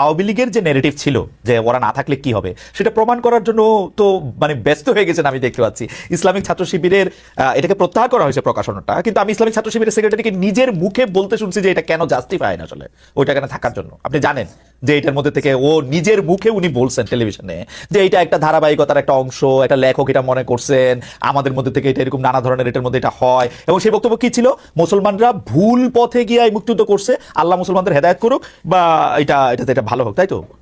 আওয়ামী লীগের যে নেগেটিভ ছিল যে ওরা না থাকলে কি হবে, সেটা প্রমাণ করার জন্য তো মানে ব্যস্ত হয়ে গেছেন আমি দেখতে পাচ্ছি। ইসলামিক ছাত্র শিবিরের এটাকে প্রত্যাহার করা হয়েছে প্রকাশনাটা, কিন্তু আমি ইসলামিক ছাত্র শিবিরের সেক্রেটারিকে নিজের মুখে বলতে শুনছি যে এটা কেন জাস্টিফাই না আসলে, ওইটা কেন থাকার জন্য। আপনি জানেন? যে এটার মধ্যে থেকে ও নিজের মুখে উনি বলছেন টেলিভিশনে যে এটা একটা ধারাবাহিকতার একটা অংশ, একটা লেখক এটা মনে করছেন, আমাদের মধ্যে থেকে এটা এরকম নানা ধরনের এটার মধ্যে এটা হয়। এবং সেই বক্তব্য কি ছিল? মুসলমানরা ভুল পথে গিয়ে মুক্তিযুদ্ধ করছে, আল্লাহ মুসলমানদের হেদায়ত করুক বা এটা, এটাতে এটা ভালো হোক, তাই তো?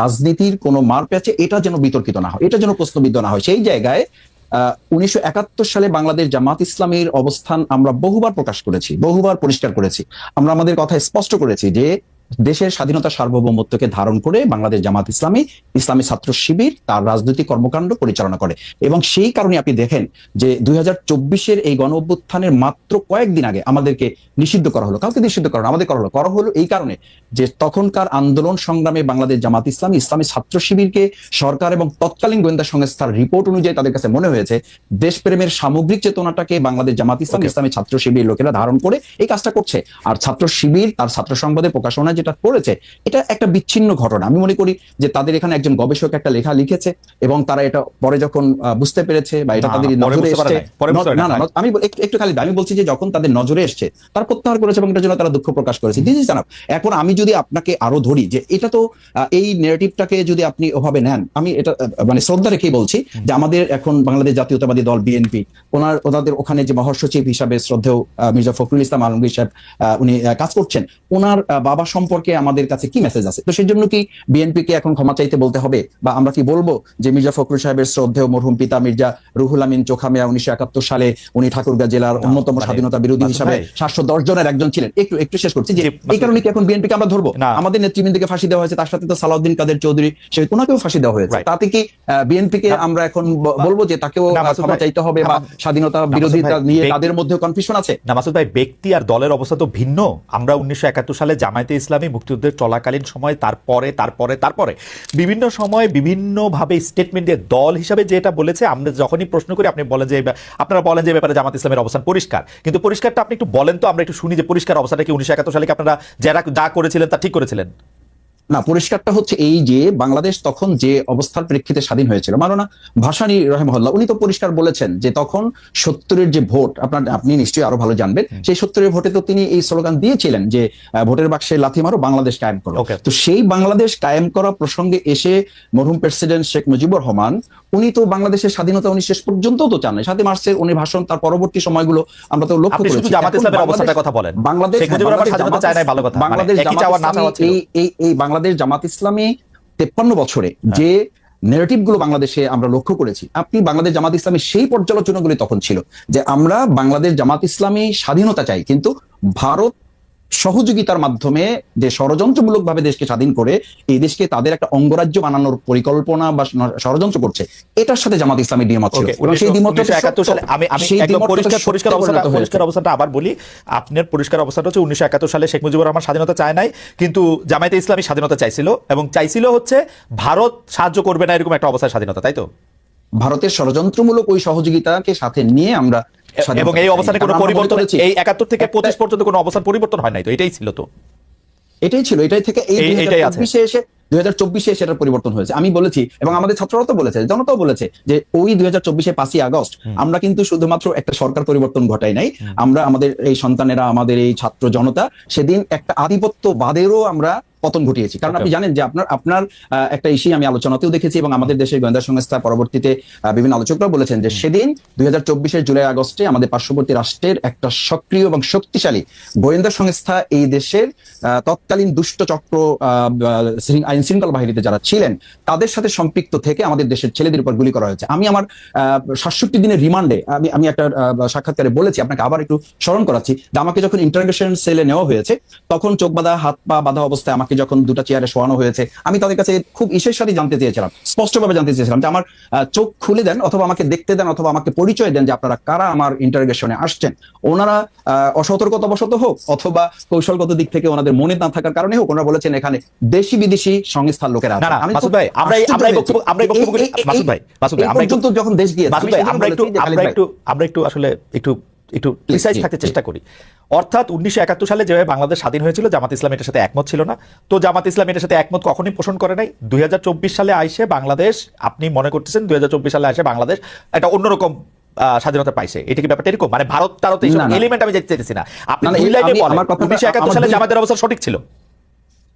রাজনীতির কোনো মার প্যাচে এটা যেন বিতর্কিত না হয়, এটা যেন প্রশ্নবিদ্ধ না হয়। সেই জায়গায় উনিশশো একাত্তর সালে বাংলাদেশ জামাত ইসলামের অবস্থান আমরা বহুবার প্রকাশ করেছি, বহুবার পরিষ্কার করেছি। আমরা আমাদের কথা স্পষ্ট করেছি যে দেশের স্বাধীনতা সার্বভৌমত্বকে ধারণ করে বাংলাদেশ জামাত ইসলামী ইসলামী ছাত্র শিবির তার রাজনৈতিক কর্মকাণ্ড পরিচালনা করে। এবং সেই কারণে আপনি দেখেন যে দুই চব্বিশের এই গণ অভ্যুত্থানের মাত্র কয়েকদিন আগে আমাদেরকে নিষিদ্ধ করা হলো। কাউকে নিষিদ্ধ করা আমাদের করা হলো। করা হলো এই কারণে যে তখনকার আন্দোলন সংগ্রামে বাংলাদেশ জামাত ইসলামী ইসলামী ছাত্র শিবিরকে সরকার এবং তৎকালীন গোয়েন্দা সংস্থার রিপোর্ট অনুযায়ী তাদের কাছে মনে হয়েছে দেশপ্রেমের সামগ্রিক চেতনাটাকে বাংলাদেশ জামাত ইসলাম ইসলামী ছাত্র শিবির লোকেরা ধারণ করে এই কাজটা করছে। আর ছাত্র শিবির তার ছাত্র সংবাদে প্রকাশনা যেটা করেছে এটা একটা বিচ্ছিন্ন ঘটনা। আমি মনে করি যে তাদের এখানে একজন গবেষক একটা লেখা লিখেছে এবং তারা এটা পরে যখন আহ, বুঝতে পেরেছে বা এটা তাদের নজরে এসছে ন- না আমি একটু- খালি আমি বলছি যে যখন তাদের নজরে এসছে তারা প্রত্যাহার করেছে এবং এটার জন্য তারা দুঃখ প্রকাশ করেছে। জানাব এখন আমি যদি আপনাকে আরও ধরি যে এটা তো এই নেগেটিভটাকে যদি আপনি ওভাবে নেন আমি এটা মানে শ্রদ্ধা রেখেই বলছি যে আমাদের এখন বাংলাদেশ জাতীয়তাবাদী দল বিএনপি ওনার ওনাদের ওখানে যে মহাসচিব হিসাবে শ্রদ্ধেয় মির্জা ফখরুল ইসলাম আলমগীর সাহেব উনি কাজ করছেন ওনার বাবা সম্পর্কে আমাদের কাছে কি মেসেজ আছে? তো সেই জন্য কি বিএনপি কে এখন ক্ষমা চাইতে বলতে হবে? বা আমরা কি বলব যে মির্জা ফখরুল সাহেবের শ্রদ্ধেয় মরহুম পিতা মির্জা রুহুল আমিন চোখামিয়া উনিশশো একাত্তর সালে উনি ঠাকুরগাঁ জেলার অন্যতম মানে, স্বাধীনতা বিরোধী হিসাবে সাতশো দশ জনের একজন ছিলেন। একটু একটু শেষ করছি যে এই কারণে কি এখন বিএনপি কে আমরা ধরবো? না। আমাদের নেতৃবৃন্দকে ফাঁসি দেওয়া হয়েছে তার সাথে তো সালাউদ্দিন কাদের চৌধুরী সে ওনাকেও ফাঁসি দেওয়া হয়েছে। তাতে কি বিএনপি কে আমরা এখন বলব যে তাকেও ক্ষমা চাইতে হবে বা স্বাধীনতা বিরোধিতা নিয়ে তাদের মধ্যে কনফিউশন আছে? না মাসুদ ভাই ব্যক্তি আর দলের অবস্থা তো ভিন্ন। আমরা উনিশশো একাত্তর সালে জামায়াতে ইসলামী মুক্তিযুদ্ধের চলাকালীন সময় তারপরে তারপরে তারপরে বিভিন্ন সময় বিভিন্নভাবে স্টেটমেন্ট দিয়ে দল হিসাবে যেটা বলেছে আমরা যখনই প্রশ্ন করি আপনি বলেন যে আপনারা বলেন যে ব্যাপারে জামাত ইসলামের অবস্থান পরিষ্কার। কিন্তু পরিষ্কারটা আপনি একটু বলেন তো আমরা একটু শুনি যে পরিষ্কার অবস্থাটা কি উনিশশো একাত্তর সালে কি আপনারা যারা যা করেছিলেন তা ঠিক করেছিলেন। না পরিষ্কারটা হচ্ছে এই যে বাংলাদেশ তখন যে অবস্থার প্রেক্ষিতে স্বাধীন হয়েছিল মাননা ভাসানী রহেমহল্লা উনি তো পরিষ্কার বলেছেন যে তখন সত্তরের যে ভোট আপনার আপনি নিশ্চয়ই আরও ভালো জানবেন সেই সত্তরের ভোটে তো তিনি এই স্লোগান দিয়েছিলেন যে ভোটের বাক্সে লাথি মারো বাংলাদেশ কায়েম করো। তো সেই বাংলাদেশ কায়েম করা প্রসঙ্গে এসে মরহুম প্রেসিডেন্ট শেখ মুজিবুর রহমান উনি তো বাংলাদেশের স্বাধীনতা উনি শেষ পর্যন্ত তো চান সাথে মার্চের উনি ভাষণ তার পরবর্তী সময়গুলো আমরা তো লক্ষ্য করেছি। বাংলাদেশ- অবস্থাটার কথা বলেন। বাংলাদেশ শেখ মুজিবুর বাংলাদেশ জামাত ইসলামী বাংলাদেশ জামাত ইসলামী তেপ্পান্ন বছরে হ্যাঁ। যে নেগেটিভগুলো বাংলাদেশে আমরা লক্ষ্য করেছি আপনি বাংলাদেশ জামাত ইসলামী সেই পর্যালোচনাগুলি তখন ছিল যে আমরা বাংলাদেশ জামাত ইসলামী স্বাধীনতা চাই কিন্তু ভারত সহযোগিতার মাধ্যমে যে ষড়যন্ত্রমূলক ভাবে দেশকে স্বাধীন করে এই দেশকে তাদের একটা অঙ্গরাজ্য বানানোর পরিকল্পনা বা ষড়যন্ত্র করছে এটার সাথে জামাত ইসলামী দ্বিমত ছিল। সেই সালে আমি আমি পরিষ্কার পরিষ্কার অবস্থাটা পরিষ্কার অবস্থাটা আবার বলি আপনার পরিষ্কার অবস্থাটা হচ্ছে উনিশশো একাত্তর সালে শেখ মুজিবুর রহমান স্বাধীনতা চায় নাই কিন্তু জামায়াতে ইসলামী স্বাধীনতা চাইছিল এবং চাইছিল হচ্ছে ভারত সাহায্য করবে না এরকম একটা অবস্থায় স্বাধীনতা তাই তো? ভারতের ষড়যন্ত্রমূলক ওই সহযোগিতাকে সাথে নিয়ে আমরা এবং এই অবস্থানে কোনো পরিবর্তন এই একাত্তর থেকে পঁচিশ পর্যন্ত কোনো অবস্থান পরিবর্তন হয় নাই তো এটাই ছিল তো। এটাই ছিল এটাই থেকে এই এই- দুই এটাই চব্বিশে এসে দুই হাজার চব্বিশে সেটার পরিবর্তন হয়েছে। আমি বলেছি এবং আমাদের ছাত্ররাও তো বলেছে জনতাও বলেছে যে ওই দুই হাজার চব্বিশে পাঁচই আগস্ট আমরা কিন্তু শুধুমাত্র একটা সরকার পরিবর্তন ঘটাই নাই। আমরা আমাদের এই সন্তানেরা আমাদের এই ছাত্র জনতা সেদিন একটা আধিপত্যবাদেরও আমরা পতন ঘটিয়েছি। কারণ আপনি জানেন যে আপনার আপনার একটা ইস্যু আমি আলোচনাতেও দেখেছি এবং আমাদের দেশের গোয়েন্দা সংস্থা পরবর্তীতে বিভিন্ন আলোচকরাও বলেছেন যে সেদিন দুই হাজার জুলাই আগস্টে আমাদের পার্শ্ববর্তী রাষ্ট্রের একটা সক্রিয় এবং শক্তিশালী গোয়েন্দা সংস্থা এই দেশের তৎকালীন দুষ্ট চক্র আইন শৃঙ্খলা বাহিনীতে যারা ছিলেন তাদের সাথে সম্পৃক্ত থেকে আমাদের দেশের ছেলেদের উপর গুলি করা হয়েছে। আমি আমার সাতষট্টি দিনের রিমান্ডে আমি আমি একটা সাক্ষাৎকারে বলেছি আপনাকে আবার একটু স্মরণ করাচ্ছি। যে আমাকে যখন ইন্টারগ্রেশন সেলে নেওয়া হয়েছে তখন চোখ বাঁধা হাত পা বাঁধা অবস্থায় আমাকে আমাকে যখন দুটো চেয়ারে শোয়ানো হয়েছে আমি তাদের কাছে খুব ইসের সাথে জানতে চেয়েছিলাম স্পষ্টভাবে জানতে চেয়েছিলাম যে আমার চোখ খুলে দেন অথবা আমাকে দেখতে দেন অথবা আমাকে পরিচয় দেন যে আপনারা কারা আমার ইন্টারগেশনে আসছেন। ওনারা অসতর্কতাবশত হোক অথবা কৌশলগত দিক থেকে ওনাদের মনে না থাকার কারণে হোক ওনারা বলেছেন এখানে দেশি বিদেশি সংস্থার লোকেরা মাসুদ ভাই মাসুদ ভাই মাসুদ ভাই যখন দেশ একটু আমরা একটু আমরা একটু আসলে একটু একটু প্রিসাইজ থাকতে চেষ্টা করি। অর্থাৎ উনিশশো একাত্তর সালে যেভাবে বাংলাদেশ স্বাধীন হয়েছিল জামাত ইসলাম এটার সাথে একমত ছিল না। তো জামাত ইসলাম এটার সাথে একমত কখনোই পোষণ করে নাই। দুই হাজার চব্বিশ সালে আইসে বাংলাদেশ আপনি মনে করতেছেন দুই হাজার চব্বিশ সালে আসে বাংলাদেশ একটা অন্যরকম আহ, স্বাধীনতা পাইছে। এটা কি ব্যাপারটা এরকম? মানে ভারত তারও। এলিমেন্ট আমি দেখতে চাইতেছি না। আপনি না, না, দুই লাইনে বলেন উনিশশো একাত্তর সালে দুই- জামাতের অবস্থা সঠিক ছিল?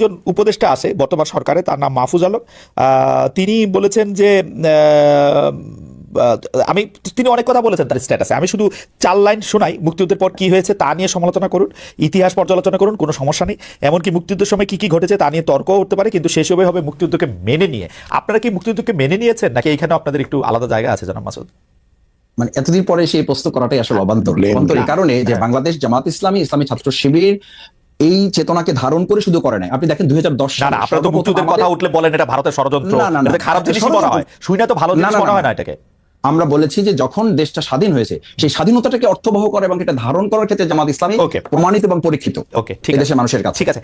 একজন উপদেষ্টা আছে বর্তমান সরকারে তার নাম মাহফুজ আলম। তিনি বলেছেন যে আমি তিনি অনেক কথা বলেছেন তার স্ট্যাটাসে আমি শুধু চার লাইন শোনাই মুক্তিযুদ্ধের পর কি হয়েছে তা নিয়ে সমালোচনা করুন ইতিহাস পর্যালোচনা করুন কোনো সমস্যা নেই। এমনকি মুক্তিযুদ্ধের সময় কি কি ঘটেছে তা নিয়ে তর্কও উঠতে পারে কিন্তু শেষ হবে হবে মুক্তিযুদ্ধকে মেনে নিয়ে। আপনারা কি মুক্তিযুদ্ধকে মেনে নিয়েছেন নাকি এখানে আপনাদের একটু আলাদা জায়গা আছে জানাব মাসুদ? মানে এতদিন পরে সেই প্রশ্ন করাটাই আসলে অবান্তর অবান্তর এই কারণে যে হ্যাঁ। বাংলাদেশ জামাত ইসলামী ইসলামী ছাত্র শিবির এই চেতনাকে ধারণ করে শুধু করে নাই। আপনি দেখেন দুই হাজার দশ সালে আপনারা তো মুক্তিযুদ্ধের কথা উঠলে বলেন এটা ভারতের ষড়যন্ত্র। না, না, না। খারাপ জিনিস মনে হয়। শুনে না তো ভালো জিনিস মনে হয় না। এটাকে। আমরা বলেছি যে যখন দেশটা স্বাধীন হয়েছে সেই স্বাধীনতাটাকে অর্থবহ করে এবং এটা ধারণ করার ক্ষেত্রে জামাত ইসলামী প্রমাণিত এবং পরীক্ষিত। ওকে ঠিক আছে। দেশের মানুষের কাছে। ঠিক আছে।